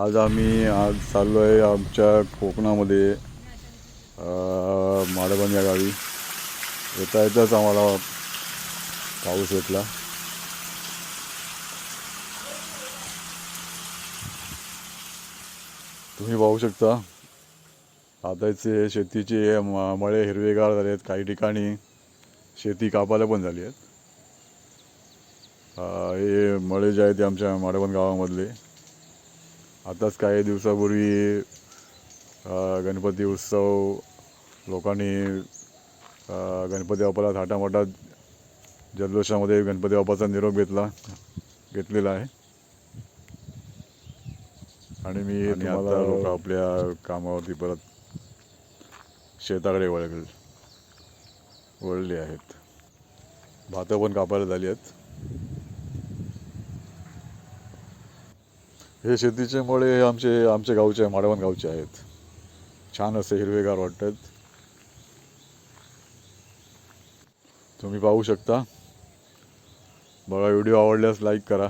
आज आम्ही आज चाललो आहे आमच्या कोकणामध्ये माडबन या गावी. येता येताच आम्हाला पाऊस भेटला. तुम्ही पाहू शकता आताचे शेतीचे म- मळे हिरवेगार झाले आहेत. काही ठिकाणी शेती कापायला पण झाली आहेत. हे मळे जे आहेत ते आमच्या माडबन गावामधले. आताच काही दिवसापूर्वी गणपती उत्सव लोकांनी गणपती बाप्पाला थाटामाटात जल्लोषामध्ये गणपती बाप्पाचा निरोप घेतला घेतलेला आहे. आणि मी आता लोक आपल्या कामावरती परत शेताकडे वळले वळले आहेत. भातं पण कापायला झाली आहेत. हे शेतीचे मळे हे आमचे आमच्या गावचे माडवण गावचे आहेत. छान असे हिरवेगार वाटतात. तुम्ही पाहू शकता. बघा व्हिडिओ आवडल्यास लाईक करा.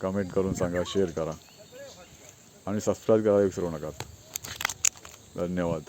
कमेंट करून सांगा शेअर करा. आणि सबस्क्राईब करायला विसरू नका. धन्यवाद.